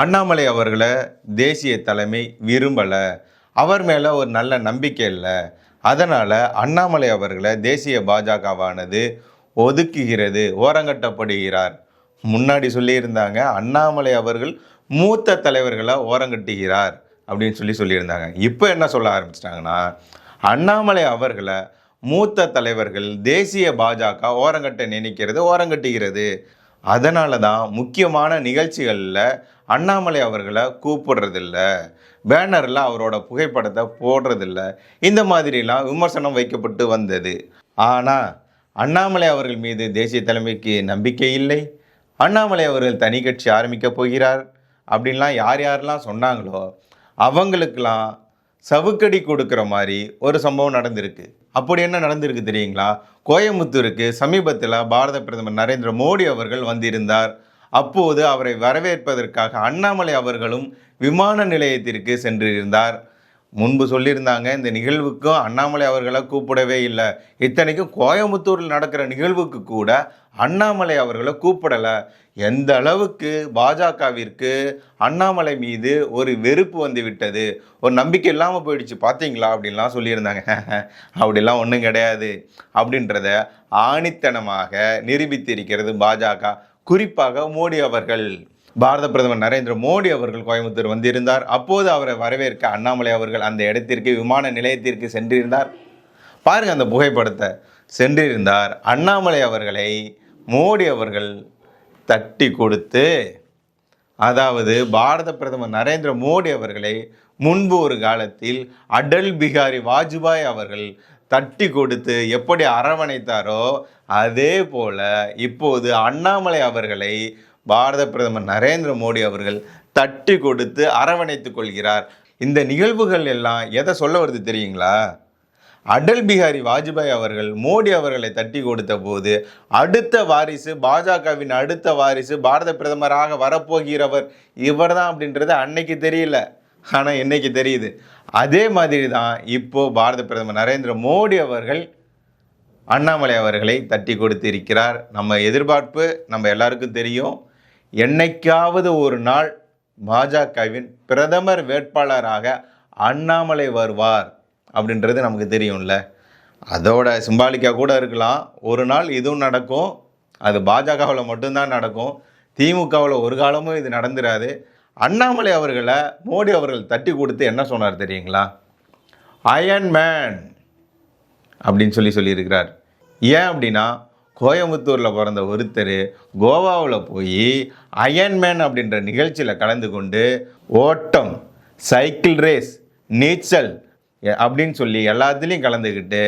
அண்ணாமலை அவர்களை தேசிய தலைமை விரும்பலை. அவர் மேலே ஒரு நல்ல நம்பிக்கை இல்லை. அதனால் அண்ணாமலை அவர்களை தேசிய பாஜகவானது ஒதுக்குகிறது ஓரங்கட்டப்படுகிறார். முன்னாடி சொல்லியிருந்தாங்க அண்ணாமலை அவர்கள் மூத்த தலைவர்களை ஓரங்கட்டுகிறார் அப்படின்னு சொல்லி சொல்லியிருந்தாங்க. இப்போ என்ன சொல்ல ஆரம்பிச்சிட்டாங்கன்னா அண்ணாமலை அவர்களை மூத்த தலைவர்கள் தேசிய பாஜக ஓரங்கட்ட நினைக்கிறது ஓரங்கட்டுகிறது. அதனால தான் முக்கியமான நிகழ்ச்சிகளில் அண்ணாமலை அவர்களை கூப்பிடுறதில்ல. பேனரில் அவரோட புகைப்படத்தை போடுறதில்ல. இந்த மாதிரிலாம் விமர்சனம் வைக்கப்பட்டு வந்தது. ஆனால் அண்ணாமலை அவர்கள் மீது தேசிய தலைமைக்கு நம்பிக்கை இல்லை. அண்ணாமலை அவர்கள் தனி கட்சி ஆரம்பிக்க போகிறார் அப்படின்லாம் யார் யாரெல்லாம் சொன்னாங்களோ அவங்களுக்கெல்லாம் சவுக்கடி கொடுக்குற மாதிரி ஒரு சம்பவம் நடந்திருக்கு. அப்படி என்ன நடந்திருக்கு தெரியுங்களா? கோயம்புத்தூருக்கு சமீபத்தில் பாரத பிரதமர் நரேந்திர மோடி அவர்கள் வந்திருந்தார். அப்போது அவரை வரவேற்பதற்காக அண்ணாமலை அவர்களும் விமான நிலையத்திற்கு சென்றிருந்தார். முன்பு சொல்லியிருந்தாங்க இந்த நிகழ்வுக்கும் அண்ணாமலை அவர்களை கூப்பிடவே இல்லை. இத்தனைக்கும் கோயம்புத்தூரில் நடக்கிற நிகழ்வுக்கு கூட அண்ணாமலை அவர்களை கூப்பிடலை. எந்த அளவுக்கு பாஜகவிற்கு அண்ணாமலை மீது ஒரு வெறுப்பு வந்து விட்டது? ஒரு நம்பிக்கை இல்லாமல் போயிடுச்சு பார்த்தீங்களா? அப்படின்லாம் சொல்லியிருந்தாங்க. அப்படிலாம் ஒன்றும் கிடையாது. அப்படின்றத ஆணித்தனமாக நிரூபித்திருக்கிறது பாஜக. குறிப்பாக மோடி அவர்கள். பாரத பிரதமர் நரேந்திர மோடி அவர்கள் கோயம்புத்தூர் வந்திருந்தார். அப்போது அவரை வரவேற்க அண்ணாமலை அவர்கள் அந்த இடத்திற்கு விமான நிலையத்திற்கு சென்றிருந்தார். பாருங்க அந்த புகைப்படத்தை. சென்றிருந்தார். அண்ணாமலை அவர்களை மோடி அவர்கள் தட்டி கொடுத்து அதாவது பாரத பிரதமர் நரேந்திர மோடி அவர்களை முன்பு ஒரு காலத்தில் அடல் பிகாரி வாஜ்பாய் அவர்கள் தட்டி கொடுத்து எப்படி அரவணைத்தாரோ அதே போல் இப்போது அண்ணாமலை அவர்களை பாரத பிரதமர் நரேந்திர மோடி அவர்கள் தட்டி கொடுத்து அரவணைத்து கொள்கிறார். இந்த நிகழ்வுகள் எல்லாம் எதை சொல்ல வருது தெரியுங்களா? அடல் பிகாரி வாஜ்பாய் அவர்கள் மோடி அவர்களை தட்டி கொடுத்த போது அடுத்த வாரிசு பாஜகவின் அடுத்த வாரிசு பாரத பிரதமராக வரப்போகிறவர் இவர்தான் அப்படின்றது அன்னைக்கு தெரியல. ஆனால் இன்னைக்கு தெரியுது? அதே மாதிரி தான் இப்போது பாரத பிரதமர் நரேந்திர மோடி அவர்கள் அண்ணாமலை அவர்களை தட்டி கொடுத்திருக்கிறார் நம்ம எதிர்பார்ப்பு நம்ம எல்லாருக்கும் தெரியும். என்னைக்காவது ஒரு நாள் பாஜகவின் பிரதமர் வேட்பாளராக அண்ணாமலை வருவார் அப்படின்றது நமக்கு தெரியும்ல. அதோட சிம்பாலிக்காக கூட இருக்கலாம். ஒரு நாள் இதுவும் நடக்கும். அது பாஜகவில் மட்டும்தான் நடக்கும். திமுகவில் ஒரு காலமும் இது நடந்துராது. அண்ணாமலை அவர்களை மோடி அவர்கள் தட்டி கொடுத்து என்ன சொன்னார் தெரியுங்களா? அயன் மேன் அப்படின்னு சொல்லி சொல்லியிருக்கிறார். ஏன் அப்படின்னா கோயம்புத்தூரில் பிறந்த ஒருத்தர் கோவாவில் போய் அயன்மேன் அப்படின்ற நிகழ்ச்சியில் கலந்து கொண்டு ஓட்டம் சைக்கிள் ரேஸ் நீச்சல் அப்படின்னு சொல்லி எல்லாத்துலேயும் கலந்துக்கிட்டு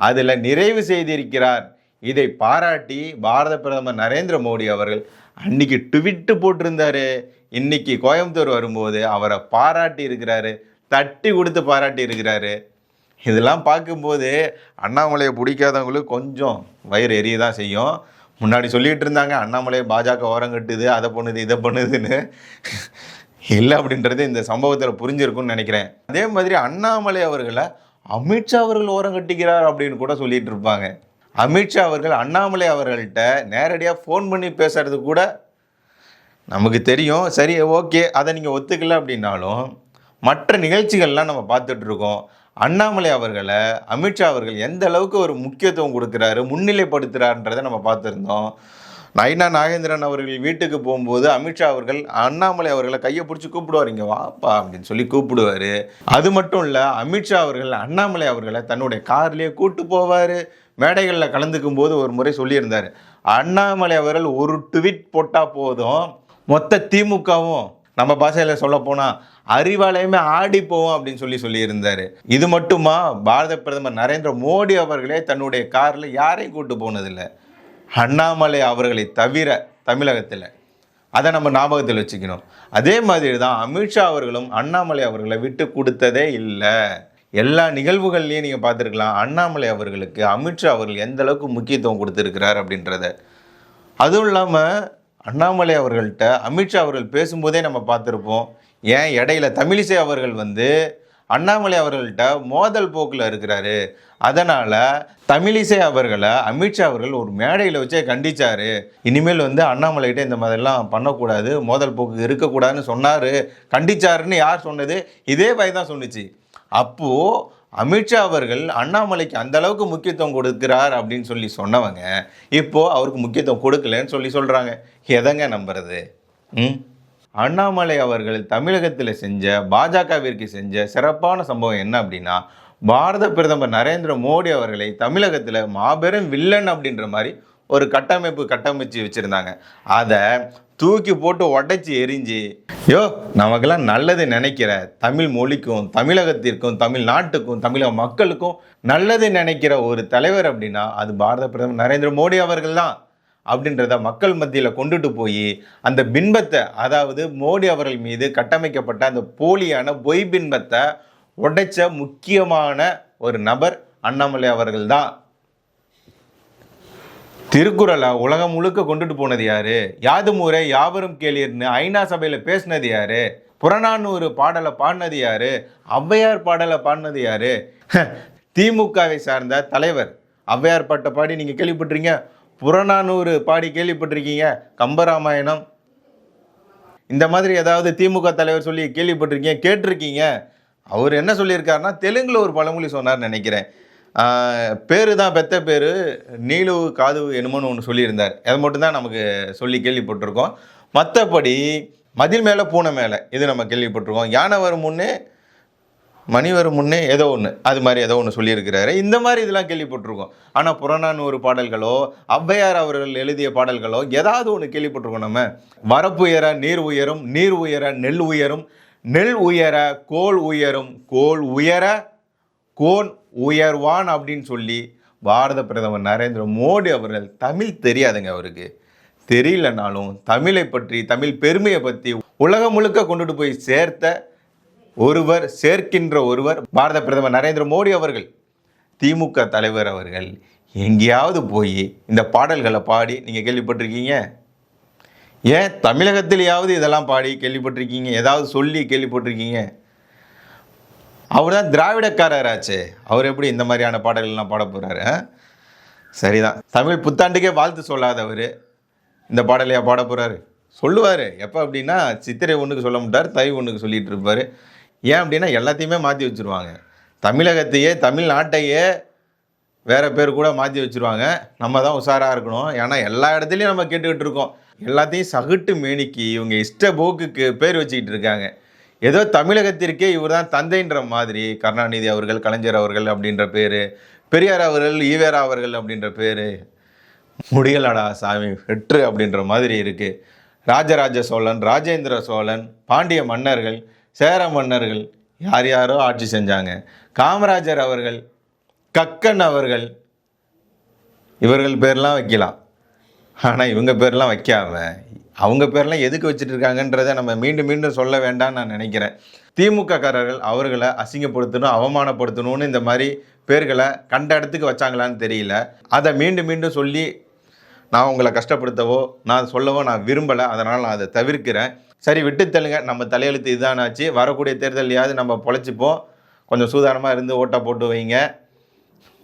அதில் நிறைவு செய்திருக்கிறார். இதை பாராட்டி பாரத பிரதமர் நரேந்திர மோடி அவர்கள் அன்னைக்கு ட்விட்டு போட்டிருந்தாரு. இன்னைக்கு கோயம்புத்தூர் வரும்போது அவரை பாராட்டி இருக்கிறாரு தட்டி கொடுத்து பாராட்டி இருக்கிறாரு. இதெல்லாம் பார்க்கும்போது அண்ணாமலையை பிடிக்காதவங்களுக்கு கொஞ்சம் வயிறு எரிய தான் செய்யும். முன்னாடி சொல்லிகிட்டு இருந்தாங்க அண்ணாமலை பாஜக ஓரம் கட்டுது அதை பண்ணுது இதை பண்ணுதுன்னு. இல்லை அப்படின்றது இந்த சம்பவத்தில் புரிஞ்சிருக்கும்னு நினைக்கிறேன். அதே மாதிரி அண்ணாமலை அவர்களை அமித்ஷா அவர்கள் ஓரம் கட்டிக்கிறார் அப்படின்னு கூட சொல்லிட்டு இருப்பாங்க. அமித்ஷா அவர்கள் அண்ணாமலை அவர்கள்ட்ட நேரடியாக ஃபோன் பண்ணி பேசுறது கூட நமக்கு தெரியும். சரி ஓகே அதை நீங்கள் ஒத்துக்கல அப்படின்னாலும் மற்ற நிகழ்ச்சிகள்லாம் நம்ம பார்த்துட்ருக்கோம் அண்ணாமலை அவர்களை அமித்ஷா அவர்கள் எந்த அளவுக்கு ஒரு முக்கியத்துவம் கொடுக்குறாரு முன்னிலைப்படுத்துகிறாருன்றதை நம்ம பார்த்துருந்தோம். நைனா நாகேந்திரன் அவர்கள் வீட்டுக்கு போகும்போது அமித்ஷா அவர்கள் அண்ணாமலை அவர்களை கையை பிடிச்சி கூப்பிடுவார். இங்கே வாப்பா அப்படின்னு சொல்லி கூப்பிடுவார். அது மட்டும் இல்லை அமித்ஷா அவர்கள் அண்ணாமலை அவர்களை தன்னுடைய கார்லேயே கூட்டு போவார். மேடைகளில் கலந்துக்கும் போது ஒரு முறை சொல்லியிருந்தார். அண்ணாமலை அவர்கள் ஒரு ட்வீட் போட்டால் போதும். மொத்த திமுகவும் நம்ம பாஷையில் சொல்ல போனால் அறிவாலயமே ஆடி போவோம் அப்படின்னு சொல்லி சொல்லியிருந்தார். இது மட்டுமா? பாரத பிரதமர் நரேந்திர மோடி அவர்களே தன்னுடைய காரில் யாரையும் கூட்டு போனதில்லை. அண்ணாமலை அவர்களை தவிர தமிழகத்தில். அதை நம்ம ஞாபகத்தில் வச்சுக்கணும். அதே மாதிரி தான் அமித்ஷா அவர்களும் அண்ணாமலை அவர்களை விட்டு கொடுத்ததே இல்லை. எல்லா நிகழ்வுகள்லையும் நீங்கள் பார்த்துருக்கலாம் அண்ணாமலை அவர்களுக்கு அமித்ஷா அவர்கள் எந்த அளவுக்கு முக்கியத்துவம் கொடுத்துருக்கிறார் அப்படின்றத. அதுவும் இல்லாமல் அண்ணாமலை அவர்கள்ட்ட அமித்ஷா அவர்கள் பேசும்போதே நம்ம பார்த்துருப்போம். ஏன்? இடையில தமிழிசை அவர்கள் வந்து அண்ணாமலை அவர்கள்ட்ட மோதல் போக்கில் இருக்கிறாரு. அதனால் தமிழிசை அவர்களை அமித்ஷா அவர்கள் ஒரு மேடையில் வச்சே கண்டிச்சாரு. இனிமேல் வந்து அண்ணாமலைகிட்ட இந்த மாதிரிலாம் பண்ணக்கூடாது மோதல் போக்கு இருக்கக்கூடாதுன்னு சொன்னார். கண்டிச்சாருன்னு யார் சொன்னது? இதே பை தான் அப்போது அமித்ஷா அவர்கள் அண்ணாமலைக்கு அந்த அளவுக்கு முக்கியத்துவம் கொடுக்கிறார் அப்படின்னு சொல்லி சொன்னவங்க இப்போது அவருக்கு முக்கியத்துவம் கொடுக்கலன்னு சொல்லி சொல்கிறாங்க எதங்க நம்புறது? ம்? அண்ணாமலை அவர்கள் தமிழகத்தில் செஞ்ச பாஜகவிற்கு செஞ்ச சிறப்பான சம்பவம் என்ன அப்படின்னா பாரத பிரதமர் நரேந்திர மோடி அவர்களை தமிழகத்தில் மாபெரும் வில்லன் அப்படின்ற மாதிரி ஒரு கட்டமைப்பு கட்டமைச்சு வச்சுருந்தாங்க. அதை தூக்கி போட்டு உடைச்சி எரிஞ்சு யோ நமக்கெல்லாம் நல்லது நினைக்கிற தமிழ் மொழிக்கும் தமிழகத்திற்கும் தமிழ்நாட்டுக்கும் தமிழக மக்களுக்கும் நல்லது நினைக்கிற ஒரு தலைவர் அப்படின்னா அது பாரத பிரதமர் நரேந்திர மோடி அவர்கள் தான். அப்படின்றத மக்கள் மத்தியில் கொண்டுட்டு போய் அந்த பின்பத்தை அதாவது மோடி அவர்கள் மீது கட்டமைக்கப்பட்ட அந்த போலியான பொய் பின்பத்தை உடைச்ச முக்கியமான ஒரு நபர் அண்ணாமலை அவர்கள் தான். திருக்குறளை உலகம் முழுக்க கொண்டுட்டு போனது யாரு? யாது முறை யாவரும் கேளீர்னு ஐநா சபையில் பேசினது யாரு? புறநானூறு பாடலை பாடினது யாரு? ஔவையார் பாடலை பாடினது யாரு? திமுகவை சார்ந்த தலைவர். ஔவையார் பாட்டை பாடி நீங்கள் கேள்விப்பட்டிருக்கீங்க? புறநானூறு பாடி கேள்விப்பட்டிருக்கீங்க? கம்பராமாயணம். இந்த மாதிரி ஏதாவது திமுக தலைவர் சொல்லி கேள்விப்பட்டிருக்கீங்க? கேட்டிருக்கீங்க? அவர் என்ன சொல்லியிருக்காருன்னா தெலுங்கில் ஒரு பழமொழி சொன்னார்னு நினைக்கிறேன். பேர் தான் பெத்த பேர். நீலு காது என்னமோன்னு ஒன்று சொல்லியிருந்தார். அதை மட்டும்தான் நமக்கு சொல்லி கேள்விப்பட்டிருக்கோம். மற்றபடி மதில் மேலே பூனை மேலே இது நம்ம கேள்விப்பட்டிருக்கோம். யானை வரும் முன்னே மணி வரும் முன்னே ஏதோ ஒன்று அது மாதிரி ஏதோ ஒன்று சொல்லியிருக்கிறாரு. இந்த மாதிரி இதெல்லாம் கேள்விப்பட்டிருக்கோம். ஆனால் புறநானூறு பாடல்களோ ஔவையார் அவர்கள் எழுதிய பாடல்களோ ஏதாவது ஒன்று கேள்விப்பட்டிருக்கோம் நம்ம. வரப்பு உயர நீர் உயரும் நீர் உயர நெல் உயரும் நெல் உயர கோல் உயரும் கோல் உயர கோன் உயர்வான் அப்படின்னு சொல்லி பாரத பிரதமர் நரேந்திர மோடி அவர்கள் தமிழ் தெரியாதுங்க அவருக்கு. தெரியலனாலும் தமிழை பற்றி தமிழ் பெருமையை பற்றி உலகம் முழுக்க கொண்டுட்டு போய் சேர்த்த ஒருவர் சேர்க்கின்ற ஒருவர் பாரத பிரதமர் நரேந்திர மோடி அவர்கள். திமுக தலைவர் அவர்கள். எங்கேயாவது போய் இந்த பாடல்களை பாடி நீங்கள் கேள்விப்பட்டிருக்கீங்க? ஏன் தமிழகத்திலேயாவது இதெல்லாம் பாடி கேள்விப்பட்டிருக்கீங்க? ஏதாவது சொல்லி கேள்விப்பட்டிருக்கீங்க? அவர் தான் திராவிடக்காரராச்சே. அவர் எப்படி இந்த மாதிரியான பாடல்கள்லாம் பாட போகிறாரு சரிதான். தமிழ் புத்தாண்டுக்கே வாழ்த்து சொல்லாதவர் இந்த பாடலையா பாட போகிறாரு சொல்லுவார். எப்போ அப்படின்னா சித்திரை ஒன்றுக்கு சொல்ல மாட்டார் தை ஒன்றுக்கு சொல்லிகிட்டு இருப்பார். ஏன் அப்படின்னா எல்லாத்தையுமே மாற்றி வச்சுருவாங்க. தமிழகத்தையே தமிழ்நாட்டையே வேறு பேர் கூட மாற்றி வச்சுருவாங்க. நம்ம தான் உஷாராக இருக்கணும். ஏன்னா எல்லா இடத்துலையும் நம்ம கேட்டுக்கிட்டு இருக்கோம். எல்லாத்தையும் சகுட்டு மேனிக்கு இவங்க இஷ்ட போக்குக்கு பேர் வச்சுக்கிட்டு இருக்காங்க. ஏதோ தமிழகத்திற்கே இவர் தான் தந்தைன்ற மாதிரி கருணாநிதி அவர்கள் கலைஞர் அவர்கள் அப்படின்ற பேர் பெரியார் அவர்கள் ஈவேரா அவர்கள் அப்படின்ற பேர் முடியலடா சாமி வெற்று அப்படின்ற மாதிரி இருக்குது ராஜராஜ சோழன் ராஜேந்திர சோழன் பாண்டிய மன்னர்கள் சேர மன்னர்கள் யார் யாரோ ஆட்சி செஞ்சாங்க. காமராஜர் அவர்கள் கக்கன் அவர்கள் இவர்கள் பேர்லாம் வைக்கலாம். ஆனால் இவங்க பேர்லாம் வைக்காம அவங்க பேர்லாம் எதுக்கு வச்சுட்டு இருக்காங்கன்றதை நம்ம மீண்டும் மீண்டும் சொல்ல வேண்டாம்னு நான் நினைக்கிறேன். திமுக காரர்கள் அவர்களை அசிங்கப்படுத்தணும் அவமானப்படுத்தணும்னு இந்த மாதிரி பேர்களை கண்ட இடத்துக்கு வச்சாங்களான்னு தெரியல. அதை மீண்டும் மீண்டும் சொல்லி நான் உங்களை கஷ்டப்படுத்தவோ நான் சொல்லவோ நான் விரும்பலை. அதனால் நான் அதை தவிர்க்கிறேன். சரி விட்டு தள்ளுங்க. நம்ம தலையெழுத்து இதானாச்சு. வரக்கூடிய தேர்தலையாவது நம்ம பொழைச்சிப்போம். கொஞ்சம் சூதானமாக இருந்து ஓட்டை போட்டு வைங்க.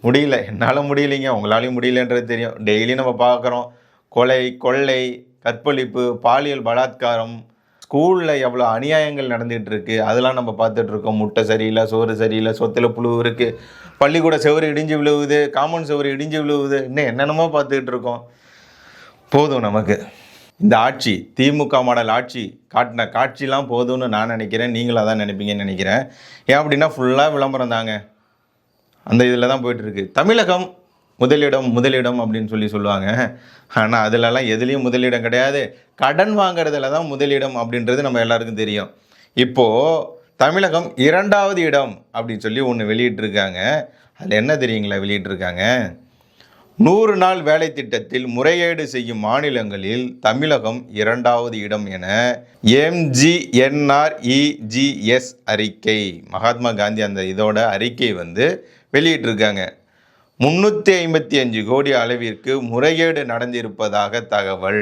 முடியல. என்னால் முடியலைங்க. உங்களாலையும் முடியலன்றது தெரியும். டெய்லி நம்ம பார்க்குறோம். கொலை கொள்ளை கற்பழிப்பு பாலியல் பலாத்காரம் ஸ்கூலில் எவ்வளோ அநியாயங்கள் நடந்துகிட்டு இருக்கு அதெல்லாம் நம்ம பார்த்துட்ருக்கோம் முட்டை சரியில்லை சோறு சரியில்லை சொத்தில் புழு இருக்குது பள்ளிக்கூட செவரு இடிஞ்சு விழுவுது காமன் செவரு இடிஞ்சு விழுவுது இன்னும் என்னென்னமோ பார்த்துக்கிட்டு இருக்கோம். போதும் நமக்கு. இந்த ஆட்சி திமுக மாடல் ஆட்சி காட்டின காட்சிலாம் போதும்னு நான் நினைக்கிறேன். நீங்களாக தான் நினைப்பீங்கன்னு நினைக்கிறேன். ஏன் அப்படின்னா ஃபுல்லாக விளம்பரம் தாங்க. அந்த இதில் தான் போயிட்டுருக்கு தமிழகம் முதலிடம் முதலிடம் அப்படின்னு சொல்லி சொல்லுவாங்க. ஆனால் அதிலலாம் எதுலேயும் முதலிடம் கிடையாது. கடன் வாங்குறதுல தான் முதலிடம் அப்படின்றது நம்ம எல்லாருக்கும் தெரியும். இப்போது தமிழகம் இரண்டாவது இடம் அப்படின்னு சொல்லி ஒன்று வெளியிட்டிருக்காங்க. அதில் என்ன தெரியுங்களா வெளியிட்டிருக்காங்க? நூறு நாள் வேலை திட்டத்தில் முறையீடு செய்யும் மாநிலங்களில் தமிழகம் இரண்டாவது இடம் என எம்ஜிஎன்ஆர்இஜிஎஸ் அறிக்கை மகாத்மா காந்தி அந்த இதோட அறிக்கை வந்து வெளியிட்டிருக்காங்க. முந்நூற்றி ஐம்பத்தி அஞ்சு கோடி அளவிற்கு முறைகேடு நடந்திருப்பதாக தகவல்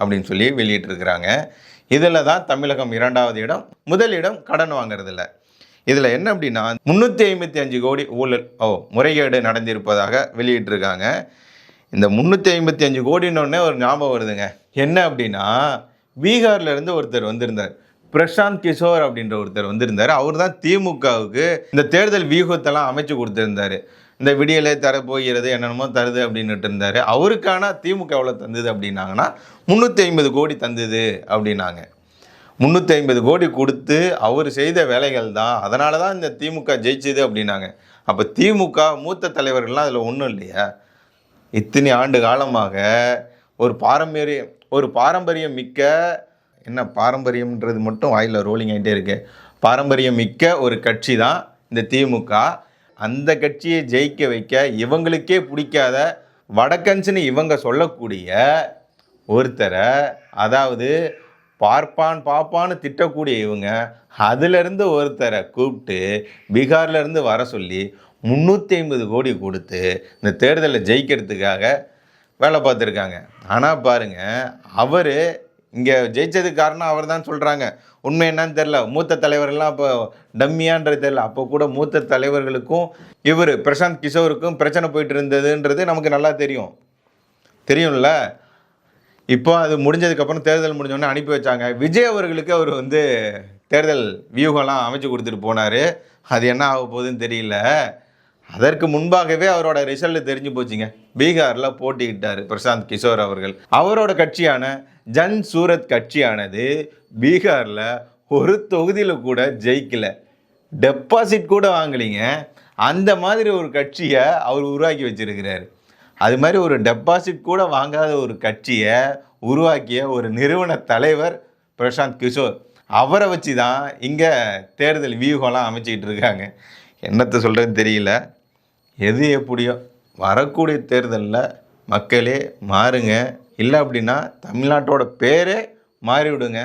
அப்படின்னு சொல்லி வெளியிட்டிருக்கிறாங்க. இதில் தான் தமிழகம் இரண்டாவது இடம். முதலிடம் கடன் வாங்குறதில்ல. இதில் என்ன அப்படின்னா முந்நூற்றி ஐம்பத்தி அஞ்சு கோடி ஊழல் ஓ முறைகேடு நடந்திருப்பதாக வெளியிட்டிருக்காங்க. இந்த முந்நூற்றி ஐம்பத்தி அஞ்சு கோடின்னொடனே ஒரு ஞாபகம் வருதுங்க. என்ன அப்படின்னா பீகார்லேருந்து ஒருத்தர் வந்திருந்தார். பிரசாந்த் கிஷோர் அப்படின்ற ஒருத்தர் வந்திருந்தார். அவர் தான் திமுகவுக்கு இந்த தேர்தல் வியூகத்தெல்லாம் அமைச்சு கொடுத்துருந்தாரு. இந்த விடியலே தர என்னென்னமோ தருது அப்படின்னுட்டு இருந்தார். அவருக்கான திமுக எவ்வளோ தந்தது அப்படின்னாங்கன்னா முந்நூற்றி ஐம்பது கோடி தந்தது அப்படின்னாங்க. முந்நூற்றி ஐம்பது கோடி கொடுத்து அவர் செய்த வேலைகள் தான். அதனால தான் இந்த திமுக ஜெயிச்சுது அப்படின்னாங்க. அப்போ திமுக மூத்த தலைவர்கள்லாம் அதில் ஒன்றும் இல்லையா? இத்தனை ஆண்டு காலமாக ஒரு பாரம்பரிய ஒரு பாரம்பரியம் மிக்க என்ன பாரம்பரியம்ன்றது மட்டும் வாயில் ரோலிங் ஆகிட்டே இருக்கு. பாரம்பரியம் மிக்க ஒரு கட்சி தான் இந்த திமுக. அந்த கட்சியை ஜெயிக்க வைக்க இவங்களுக்கே பிடிக்காத வடக்கன்ஸ்னு இவங்க சொல்லக்கூடிய ஒருத்தரை அதாவது பார்ப்பான் பாப்பான்னு திட்டக்கூடிய இவங்க அதிலிருந்து ஒருத்தரை கூப்பிட்டு பீகார்லேருந்து வர சொல்லி முந்நூற்றி ஐம்பது கோடி கொடுத்து இந்த தேர்தலில் ஜெயிக்கிறதுக்காக வேலை பார்த்துருக்காங்க. ஆனால் பாருங்க அவர் இங்கே ஜெயிச்சதுக்கு காரணம் அவர் தான் சொல்கிறாங்க உண்மை என்னன்னு தெரில மூத்த தலைவர்கள்லாம் அப்போ டம்மியான்றது தெரில அப்போ கூட மூத்த தலைவர்களுக்கும் இவர் பிரசாந்த் கிஷோருக்கும் பிரச்சனை போயிட்டு இருந்ததுன்றது நமக்கு நல்லா தெரியும். தெரியும்ல? இப்போ அது முடிஞ்சதுக்கப்புறம் தேர்தல் முடிஞ்சோடனே அனுப்பி வச்சாங்க. விஜய் அவர்களுக்கு அவர் வந்து தேர்தல் வியூகம்லாம் அமைச்சு கொடுத்துட்டு போனார். அது என்ன ஆக போகுதுன்னு தெரியல. அதற்கு முன்பாகவே அவரோட ரிசல்ட் தெரிஞ்சு போச்சுங்க. பீகாரில் போட்டிக்கிட்டார் பிரசாந்த் கிஷோர் அவர்கள். அவரோட கட்சியான ஜன் சூரத் கட்சியானது பீகாரில் ஒரு தொகுதியில் கூட ஜெயிக்கல. டெபாசிட் கூட வாங்கலிங்க. அந்த மாதிரி ஒரு கட்சியை அவர் உருவாக்கி வச்சிருக்கிறாரு. அது மாதிரி ஒரு டெபாசிட் கூட வாங்காத ஒரு கட்சியை உருவாக்கிய ஒரு நிறுவன தலைவர் பிரசாந்த் கிஷோர். அவரை வச்சு தான் இங்கே தேர்தல் வியூகம்லாம் அமைச்சிக்கிட்டு இருக்காங்க. என்னத்தை சொல்கிறதுன்னு தெரியல. எது எப்படியோ வரக்கூடிய தேர்தலில் மக்களே மாறுங்க. இல்லை அப்படின்னா தமிழ்நாட்டோட பேரே மாறிவிடுங்க.